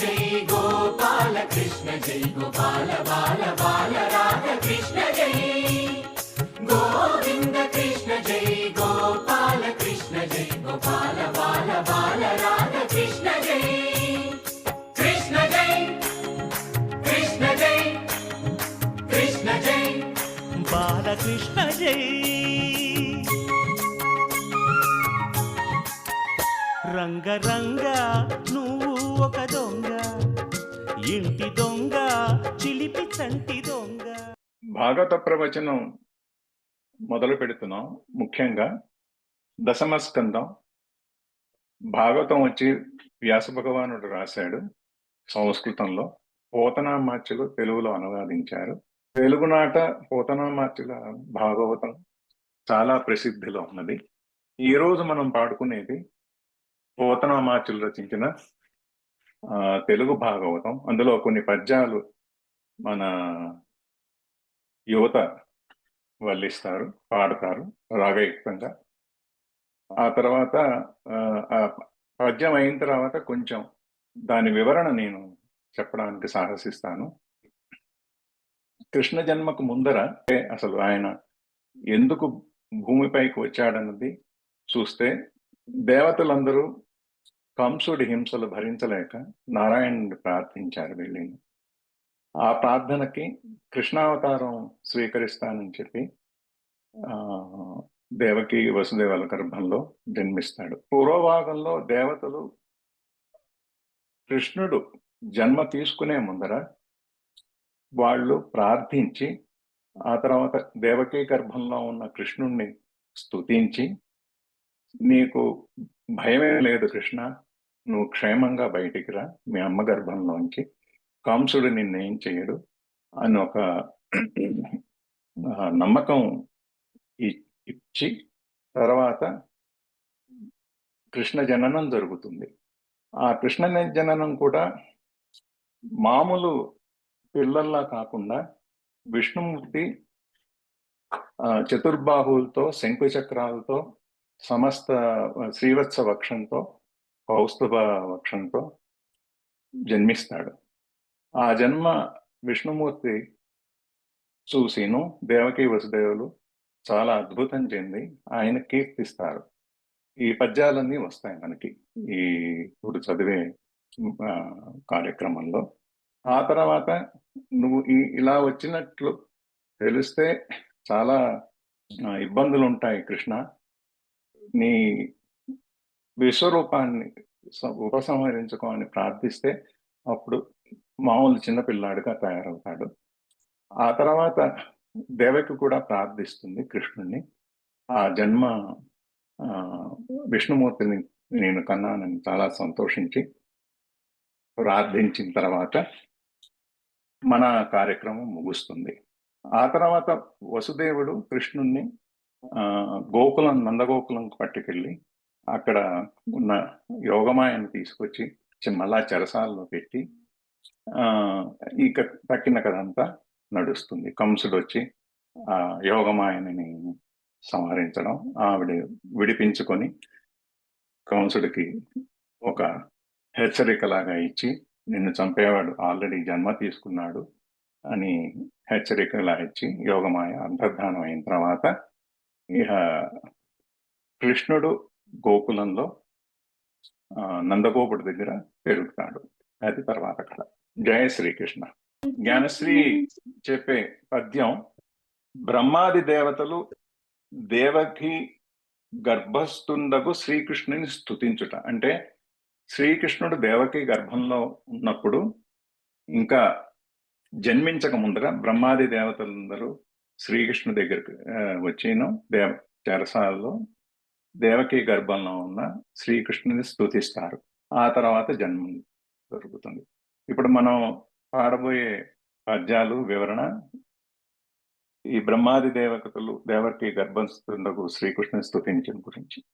జై గోపాల కృష్ణ జై గోపాల బాల బాల రాధ కృష్ణ జై. గోవింద కృష్ణ జై గోపాల కృష్ణ జై గోపాల బాల బాల రాధ కృష్ణ జై. కృష్ణ జై కృష్ణ జై కృష్ణ జై. బాలకృష్ణ జై. రంగ రంగ భాగవత ప్రవచనం మొదలు పెడుతున్నాం. ముఖ్యంగా దశమ స్కందం భాగవతం వచ్చి వ్యాస భగవానుడు రాశాడు సంస్కృతంలో. పోతనామాచ్యులు తెలుగులో అనువాదించారు. తెలుగునాట పోతనామాచ్యుల భాగవతం చాలా ప్రసిద్ధిలో ఉన్నది. ఈ రోజు మనం పాడుకునేది పోతనామాచ్యులు రచించిన తెలుగు భాగవతం. అందులో కొన్ని పద్యాలు మన యువత వల్లిస్తారు పాడతారు రాగయుక్తంగా. ఆ తర్వాత ఆ, పద్యం అయిన తర్వాత కొంచెం దాని వివరణ నేను చెప్పడానికి సాహసిస్తాను. కృష్ణ జన్మకు ముందర అసలు ఆయన ఎందుకు భూమిపైకి వచ్చాడన్నది చూస్తే దేవతలందరూ కంసుడి హింసలు భరించలేక నారాయణుని ప్రార్థించారు వెళ్ళింది ఆ ప్రార్థనకి కృష్ణావతారం స్వీకరిస్తానని చెప్పి ఆ దేవకి వసుదేవాల గర్భంలో జన్మిస్తాడు. పూర్వభాగంలో దేవతలు కృష్ణుడు జన్మ తీసుకునే ముందర వాళ్ళు ప్రార్థించి ఆ తర్వాత దేవకీ గర్భంలో ఉన్న కృష్ణుణ్ణి స్తుతించి నీకు భయమే లేదు కృష్ణ నువ్వు క్షేమంగా బయటికి రా మీ అమ్మ గర్భంలోంచి కంసుడు నిన్నేం చేయడు అని ఒక నమ్మకం ఇ- ఇచ్చి తర్వాత కృష్ణ జననం జరుగుతుంది. ఆ కృష్ణ జననం కూడా మామూలు పిల్లల్లా కాకుండా విష్ణుమూర్తి చతుర్బాహులతో శంకుచక్రాలతో సమస్త శ్రీవత్స వక్షంతో కౌస్తుభ వక్షంతో జన్మిస్తాడు. ఆ జన్మ విష్ణుమూర్తి చూసిను. దేవకి వసుదేవులు చాలా అద్భుతం చెంది ఆయన కీర్తిస్తారు. ఈ పద్యాలన్నీ వస్తాయి మనకి ఈ ఇప్పుడు చదివే కార్యక్రమంలో. ఆ తర్వాత నువ్వు ఈ ఇలా వచ్చినట్లు తెలిస్తే చాలా ఇబ్బందులు ఉంటాయి కృష్ణ. నీ విశ్వరూపాన్ని స- ఉపసంహరించుకో అని ప్రార్థిస్తే అప్పుడు మామూలు చిన్నపిల్లాడిగా తయారవుతాడు. ఆ తర్వాత దేవకి కూడా ప్రార్థిస్తుంది కృష్ణుణ్ణి. ఆ జన్మ ఆ, విష్ణుమూర్తిని నేను కన్నానని చాలా సంతోషించి ప్రార్థించిన తర్వాత మన కార్యక్రమం ముగుస్తుంది. ఆ తర్వాత వసుదేవుడు కృష్ణుణ్ణి ఆ, గోకులం నందగోకులం పట్టుకెళ్ళి అక్కడ ఉన్న యోగమాయను తీసుకొచ్చి మళ్ళా చెరసాలలో పెట్టి ఈ క- తక్కిన కథంతా నడుస్తుంది. కంసుడు వచ్చి ఆ యోగమాయని సంహరించడం ఆవిడ విడిపించుకొని కంసుడికి ఒక హెచ్చరికలాగా ఇచ్చి నిన్ను చంపేవాడు ఆల్రెడీ జన్మ తీసుకున్నాడు అని హెచ్చరికలా ఇచ్చి యోగమాయ అంతర్ధానం అయిన తర్వాత ఇహ కృష్ణుడు గోకులంలో ఆ, నందగోపుడి దగ్గర పెరుగుతాడు. అది తర్వాత కథ. జయ శ్రీకృష్ణ. జ్ఞానశ్రీ చెప్పే పద్యం బ్రహ్మాది దేవతలు దేవకి గర్భస్థుండకు శ్రీకృష్ణుని స్థుతించుట అంటే శ్రీకృష్ణుడు దేవకి గర్భంలో ఉన్నప్పుడు ఇంకా జన్మించక ముందర బ్రహ్మాది దేవతలందరూ శ్రీకృష్ణు దగ్గరకు ఆ, వచ్చిన దేవ చెరసాలలో దేవకి గర్భంలో ఉన్న శ్రీకృష్ణుని స్తుతిస్తారు. ఆ తర్వాత జన్మ జరుగుతుంది. ఇప్పుడు మనం పాడబోయే పద్యాలు వివరణ ఈ బ్రహ్మాది దేవతలు దేవకి గర్భస్థుండగు శ్రీకృష్ణుని స్థుతించిన గురించి.